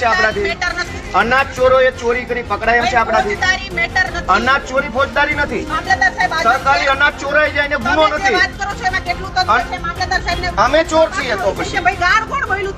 છે આપણાથી. અનાજ ચોરો એ ચોરી કરી પકડાય છે આપણાથી. અનાજ ચોરી ફોજદારી નથી. સરકારી અનાજ ચોરાઈ જાય એને ગુનો નથી. અમે ચોર છીએ તો પછી.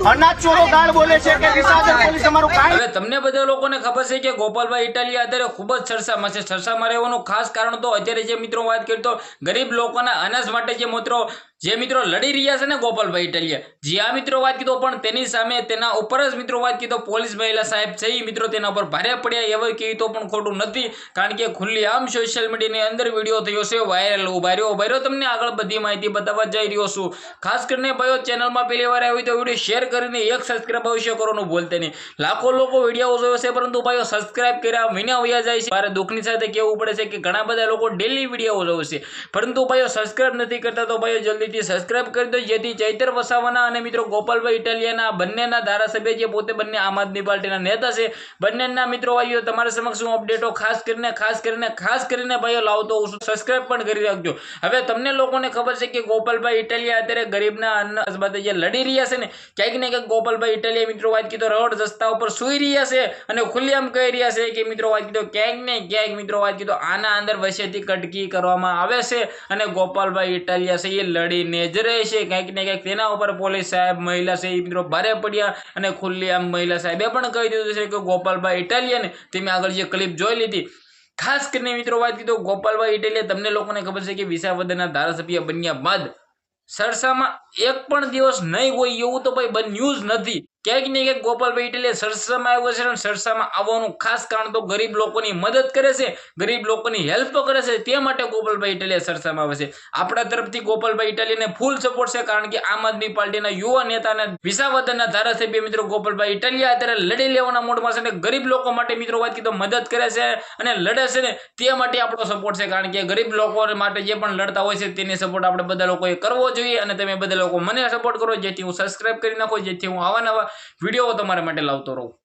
ભાઈ ગાળ કોણ બોલ્યું તું? અનાજ ચોરો ગાળ બોલે છે કે વિસાવદર પોલીસ અમારું કાંઈ હવે તમને બધા લોકોને ખબર છે કે ગોપાલભાઈ ઇટાલિયા અત્યારે ખૂબ જ ચર્ચામાં છે. ચર્ચામાં રહેવાનું ખાસ કારણ તો અત્યારે જે મિત્રો વાત કરી તો ગરીબ લોકોના અનાજ માટે જે મિત્રો જે મિત્રો લડી રહ્યા છે ને ગોપાલભાઈ ઇટાલિયા. જે આ મિત્રો વાત કીધો પણ તેની સામે તેના ઉપર જ મિત્રો વાત કીધો. પોલીસ મહિલા સાહેબ છે એ મિત્રો તેના ઉપર ભારે પડ્યા. એવું કહી તો પણ ખોટું નથી કારણ કે ખુલ્લી આમ સોશિયલ મીડિયાની અંદર વીડિયો થયો છે વાયરલ ઊભા રહ્યો. ઊભા રહ્યો તમને આગળ બધી માહિતી બતાવવા જઈ રહ્યો છું. ખાસ કરીને ભાઈઓ ચેનલમાં પહેલી વાર આવી તો વીડિયો શેર કરીને એક સબસ્ક્રાઇબ અવશ્ય કરવાનું ભૂલતે નહીં. લાખો લોકો વીડિયો જોયો છે, પરંતુ ભાઈઓ સબસ્ક્રાઇબ કર્યા વિના વયા જાય છે. મારે દુઃખની સાથે કહેવું પડે છે કે ઘણા બધા લોકો ડેલી વીડિયો જોવે છે. પરંતુ ભાઈઓ સબસ્ક્રાઇબ નથી કરતા, તો ભાઈઓ જલ્દીથી સબસ્ક્રાઇબ કરી દો, જેથી ચૈતર વસાવાના અને મિત્રો ગોપાલભાઈ ઇટાલિયાના બંનેના ધારાસભ્ય જે પોતે બંને આમ આદમી પાર્ટીના નેતા છે, બંનેના મિત્રો ભાઈઓ, તમારા સમક્ષ હું અપડેટો ખાસ કરીને ખાસ કરીને ખાસ કરીને ભાઈઓ લાવતો હોઉં છું. સબસ્ક્રાઇબ પણ કરી રાખજો. હવે તમને લોકોને ખબર છે કે ગોપાલભાઈ ઇટાલિયા અત્યારે ગરીબના અન્ન અસબાતે જે લડી રહ્યા છે ને ક્યાંક ને ક્યાંક ગોપાલભાઈ ઇટાલિયા મિત્રો વાત કીધો, રોડ રસ્તા ઉપર સુઈ રહ્યા છે અને ખુલ્લેઆમ કહી રહ્યા છે કે મિત્રો વાત કીધો, ક્યાંક ને ક્યાંક મિત્રો વાત કીધો, આના અંદર વચ્ચેથી કટકી કરવામાં આવે છે અને ગોપાલભાઈ ઇટાલિયા છે એ લડીને જ રહે છે. ક્યાંક ને ક્યાંક તેના ઉપર પોલીસ સાહેબ, મહિલા છે એ મિત્રો ભારે પડ્યા અને ખુલ્લેઆમ મહિલા સાહેબે પણ કહી દીધું છે કે ગોપાલભાઈ ઇટાલિયાને તમે આગળ જે ક્લિપ જોઈ લીધી. ખાસ કરીને મિત્રો વાત કીધો, ગોપાલભાઈ ઇટાલિયા તમને લોકોને ખબર છે કે વિસાવદરના ધારાસભ્ય બન્યા બાદ સરસામાં એક પણ દિવસ નહીં હોય એવું તો ભાઈ બન્યું જ નથી. ક્યાંક ને ક્યાંક ગોપાલભાઈ ઇટાલિયા સરસામાં આવ્યો છે અને સરસામાં આવવાનું ખાસ કારણ તો ગરીબ લોકોની મદદ કરે છે, ગરીબ લોકોની હેલ્પ કરે છે, તે માટે ગોપાલભાઈ ઇટાલિયા સરસામાં આવે છે. આપણા તરફથી ગોપાલભાઈ ઇટાલિયાને ફૂલ સપોર્ટ છે કારણ કે આમ આદમી પાર્ટીના યુવા નેતા અને વિસાવદનના ધારાસભ્ય મિત્રો ગોપાલભાઈ ઇટાલિયા અત્યારે લડી લેવાના મૂડમાં છે અને ગરીબ લોકો માટે મિત્રો વાત કીધો, મદદ કરે છે અને લડે છે ને તે માટે આપણો સપોર્ટ છે કારણ કે ગરીબ લોકો માટે જે પણ લડતા હોય છે તેની સપોર્ટ આપણે બધા લોકોએ કરવો જોઈએ અને તમે બધા લોકો મને સપોર્ટ કરો, જેથી હું સબસ્ક્રાઈબ કરી નાખો, જેથી હું આવા નવા વીડિયો તમારા માટે લાવતો રહું.